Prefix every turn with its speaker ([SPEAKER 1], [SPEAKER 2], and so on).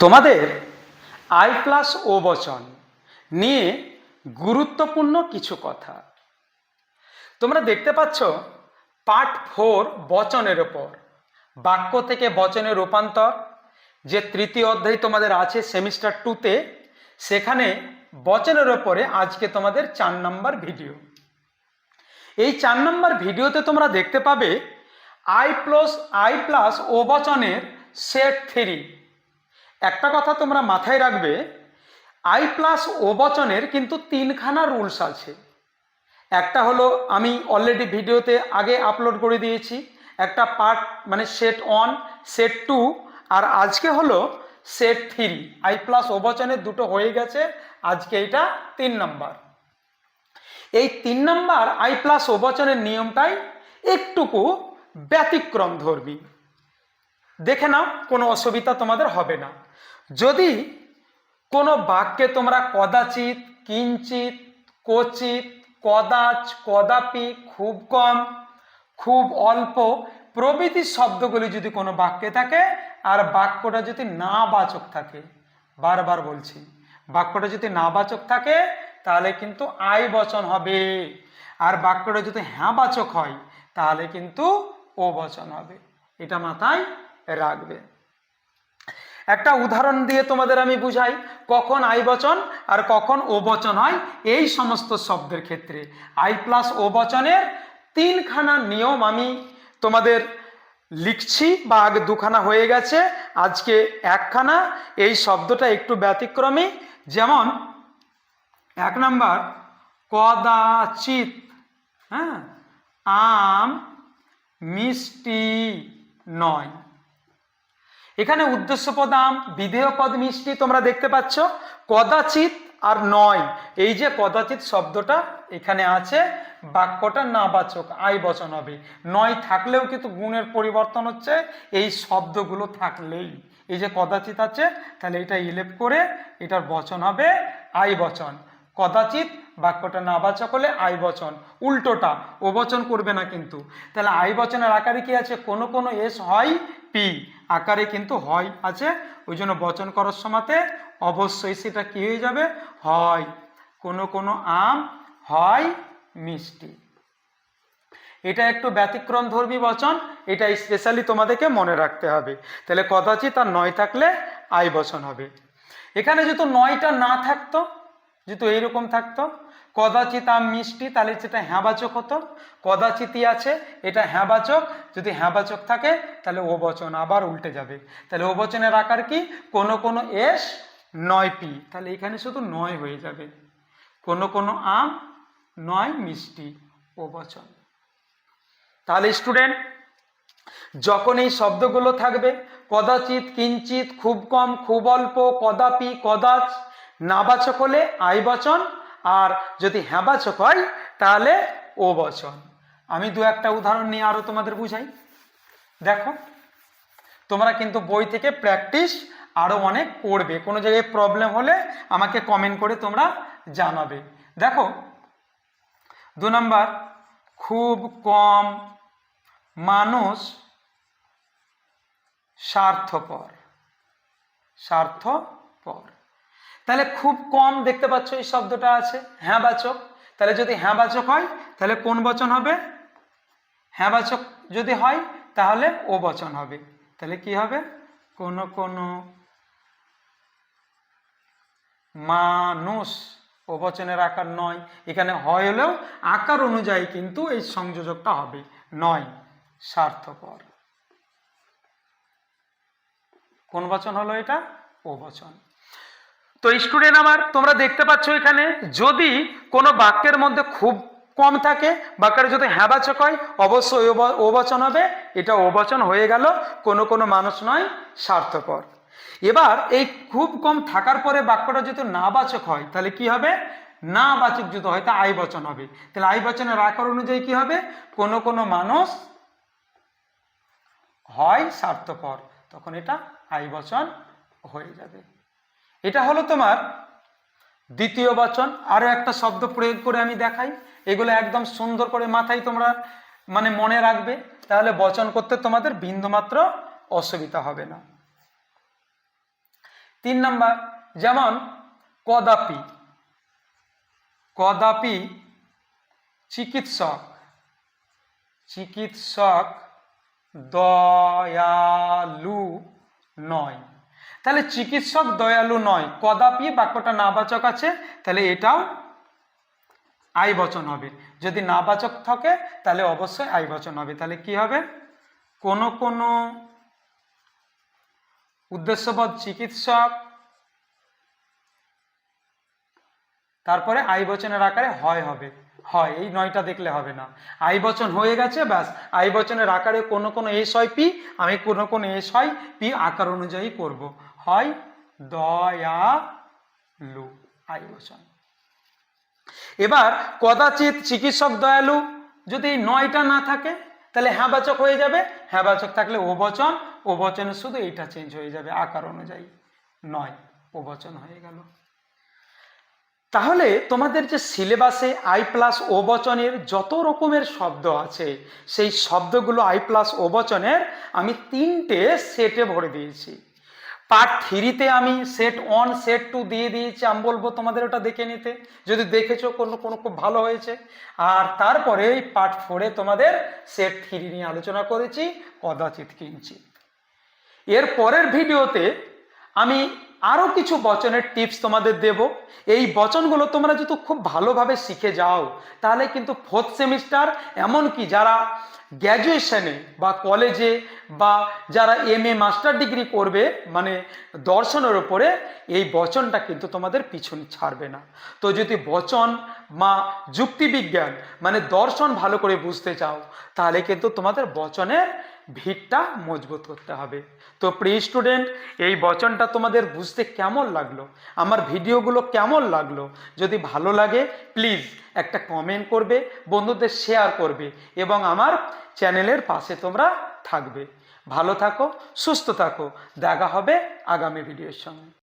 [SPEAKER 1] তোমাদের I plus ও বচন নিয়ে গুরুত্বপূর্ণ কিছু কথা। তোমরা দেখতে পাচ্ছ পার্ট ফোর বচনের ওপর। বাক্য থেকে বচনের রূপান্তর, যে তৃতীয় অধ্যায় তোমাদের আছে সেমিস্টার টুতে, সেখানে বচনের ওপরে আজকে তোমাদের চার নম্বর ভিডিও। এই চার নম্বর ভিডিওতে তোমরা দেখতে পাবে আই প্লাস আই প্লাস ও বচনের সেট থ্রি। একটা কথা তোমরা মাথায় রাখবে আই প্লাস ও বচনের কিন্তু তিনখানা রুলস আছে। একটা হলো, আমি অলরেডি ভিডিওতে আগে আপলোড করে দিয়েছি, একটা পার্ট মানে সেট ওয়ান সেট টু আর আজকে হলো সেট থ্রি আই প্লাস ও বচনের দুটো হয়ে গেছে, আজকে এটা তিন নাম্বার এই তিন নাম্বার আই প্লাস ও বচনের নিয়মটাই একটুকু ব্যতিক্রম ধর্মী। দেখে নাও, কোনো অসুবিধা তোমাদের হবে না। যদি কোনো বাক্যে তোমরা কদাচিৎ কিঞ্চিত কচিত কদাচ, কদাপি, খুব কম, খুব অল্প প্রভৃতি শব্দগুলি যদি কোনো বাক্যে থাকে, আর বাক্যটা যদি না বাচক থাকে, বারবার বলছি, বাক্যটা যদি না বাচক থাকে, তাহলে কিন্তু আয় বচন হবে। আর বাক্যটা যদি হ্যাঁ বাচক হয়, তাহলে কিন্তু ও বচন হবে। এটা মাথায় রাখবে। একটা উদাহরণ দিয়ে তোমাদের আমি বুঝাই, কখন আই বচন আর কখন ও বচন হয়, এই সমস্ত শব্দের ক্ষেত্রে। আই প্লাস ও বচনের তিনখানা নিয়ম আমি তোমাদের লিখছি বা আগে দুখানা হয়ে গেছে, আজকে একখানা, এই শব্দটা একটু ব্যতিক্রমী। যেমন, এক নাম্বার কদাচিত হ্যাঁ আম মিষ্টি নয়। এখানে উদ্দেশ্য আম বিধেয় পদ মিষ্টি তোমরা দেখতে পাচ্ছ। কদাচিৎ আর নয়। এই যে কদাচিৎ শব্দটা এখানে আছে, বাক্যটা নাবাচক আয় বচন হবে। নয় থাকলেও কিন্তু গুণের পরিবর্তন হচ্ছে, এই শব্দগুলো থাকলেই। এই যে কদাচিৎ আছে, তাহলে এটা ইলেপ করে এটার বচন হবে আয় বচন। কদাচিৎ বাক্যটা নাবাচক হলে আই বচন। উল্টোটা, ও বচন করবে না কিন্তু। তাহলে আই বচনের আকারে কি আছে? কোনো কোনো এস হয় পি আকারে কিন্তু হয় আছে। ওই জন্য বচন করার সময়তে অবশ্যই সেটা কি হয়ে যাবে? হয়। কোনো কোনো আম হয় মিষ্টি। এটা একটু ব্যতিক্রম ধর্মী বচন, এটা স্পেশালি তোমাদেরকে মনে রাখতে হবে। তাহলে কদাচিৎ আর নয় থাকলে আয় বচন হবে। এখানে যেহেতু নয়টা না থাকতো, যেহেতু এইরকম থাকতো কদাচিৎ আম মিষ্টি, তাহলে সেটা হ্যাঁবাচক হতো। কদাচিতই আছে, এটা হ্যাঁবাচক। যদি হ্যাঁবাচক থাকে, তাহলে ও বচন আবার উল্টে যাবে। তাহলে ও বচনের আকার কি? কোনো কোনো এস নয় পি। তাহলে এখানে শুধু নয় হয়ে যাবে। কোনো কোনো আম নয় মিষ্টি ও বচন তাহলে স্টুডেন্ট, যখন এই শব্দগুলো থাকবে কদাচিৎ কিঞ্চিত, খুব কম, খুব অল্প, কদাপি, কদাচ, নাবাচক হলে আই বচন আর যদি হ্যাঁবাচক হয়, তাহলে ও বচন। আমি দু একটা উদাহরণ নিয়ে আরও তোমাদের বুঝাই। দেখো, তোমরা কিন্তু বই থেকে প্র্যাকটিস আরও অনেক করবে। কোনো জায়গায় প্রবলেম হলে আমাকে কমেন্ট করে তোমরা জানাবে। দেখো, দু নম্বর, খুব কম মানুষ স্বার্থপর। স্বার্থপর। তাহলে খুব কম দেখতে পাচ্ছ এই শব্দটা আছে হ্যাঁ বাচক। তাহলে যদি হ্যাঁ বাচক হয়, তাহলে কোন বচন হবে? হ্যাঁ বাচক যদি হয়, তাহলে ও বচন হবে। তাহলে কি হবে? কোন কোন মানুষ ও বচনের আকার নয়। এখানে হয় হলেও আকার অনুযায়ী কিন্তু এই সংযোজকটা হবে। নয় স্বার্থপর কোন বচন হলো এটা? ও বচন। তো স্টুডেন্ট আমার, তোমরা দেখতে পাচ্ছ এখানে, যদি কোনো বাক্যের মধ্যে খুব কম থাকে বাক্যটা যদি হ্যাঁবাচক হয়, অবশ্যই ও বচন হবে। এটা ও বচন হয়ে গেল, কোনো কোনো মানুষ নয় স্বার্থপর এবার এই খুব কম থাকার পরে বাক্যটা যদি নাবাচক হয়, তাহলে কি হবে? না বাচক যদি হয়, তা আই বচন হবে। তাহলে আই বচনের আকার অনুযায়ী কি হবে? কোনো কোনো মানুষ হয় স্বার্থপর তখন এটা আই বচন হয়ে যাবে। এটা হলো তোমার দ্বিতীয় বচন। আরও একটা শব্দ প্রয়োগ করে আমি দেখাই। এগুলো একদম সুন্দর করে মাথায় তোমরা মানে মনে রাখবে। তাহলে বচন করতে তোমাদের বিন্দুমাত্র অসুবিধা হবে না। তিন নাম্বার, যেমন কদাপি। কদাপি চিকিৎসক। চিকিৎসক দয়ালু নয়। তাহলে চিকিৎসক দয়ালু নয়, কদাপি বাক্যটা নাবাচক আছে, তাহলে এটাও আই বচন হবে। যদি নাবাচক থাকে, তাহলে অবশ্যই আই বচন হবে। তাহলে কি হবে? কোন কোন উদ্দেশ্যবোধ চিকিৎসক তারপরে আই বচনের আকারে হয় হবে। হয়, এই নয়টা দেখলে হবে না। আই বচন হয়ে গেছে, ব্যাস। আই বচনের আকারে কোনো কোনো এস হয় পি, আমি কোনো কোনো এস হয় পি আকার অনুযায়ী করব। হয় দয়া লু, আই বচন। এবার কদাচিৎ চিকিৎসক দয়ালু যদি এই নয়টা না থাকে, তাহলে হ্যাঁ বাচক হয়ে যাবে। হ্যাঁ বাচক থাকলে ও বচন, ও বচনে শুধু এইটা চেঞ্জ হয়ে যাবে, আকার অনুযায়ী। নয়, ও বচন হয়ে গেল। তাহলে তোমাদের যে সিলেবাসে আই প্লাস ও বচনের যত রকমের শব্দ আছে, সেই শব্দগুলো আই প্লাস ও বচনের আমি তিনটে সেটে ভরে দিয়েছি। পার্ট থ্রিতে আমি সেট ওয়ান সেট টু দিয়ে দিয়েছি, আমি বলব তোমাদের ওটা দেখে নিতে। যদি দেখেছ কোনো কোনো খুব ভালো হয়েছে। আর তারপরে পার্ট ফোরে তোমাদের সেট থ্রি নিয়ে আলোচনা করেছি, কদাচিৎ কিঞ্চিত এর পরের ভিডিওতে আমি আরও কিছু বচনের টিপস তোমাদের দেব। এই বচনগুলো তোমরা যদি খুব ভালোভাবে শিখে যাও, তাহলে কিন্তু ফোর্থ সেমিস্টার এমনকি যারা গ্র্যাজুয়েশনে বা কলেজে বা যারা এম এ মাস্টার ডিগ্রি করবে মানে দর্শনের ওপরে এই বচনটা কিন্তু তোমাদের পিছন ছাড়বে না। তো যদি বচন বা যুক্তিবিজ্ঞান মানে দর্শন ভালো করে বুঝতে চাও, তাহলে কিন্তু তোমাদের বচনের ভিতটা মজবুত করতে হবে। তো প্রি স্টুডেন্ট এই বচনটা তোমাদের বুঝতে কেমন লাগল? আমার ভিডিওগুলো কেমন লাগল? যদি ভালো লাগে প্লিজ একটা কমেন্ট করবে, বন্ধুদের শেয়ার করবে এবং আমার চ্যানেলের পাশে তোমরা থাকবে। ভালো থাকো, সুস্থ থাকো। দেখা হবে আগামী ভিডিওর সঙ্গে।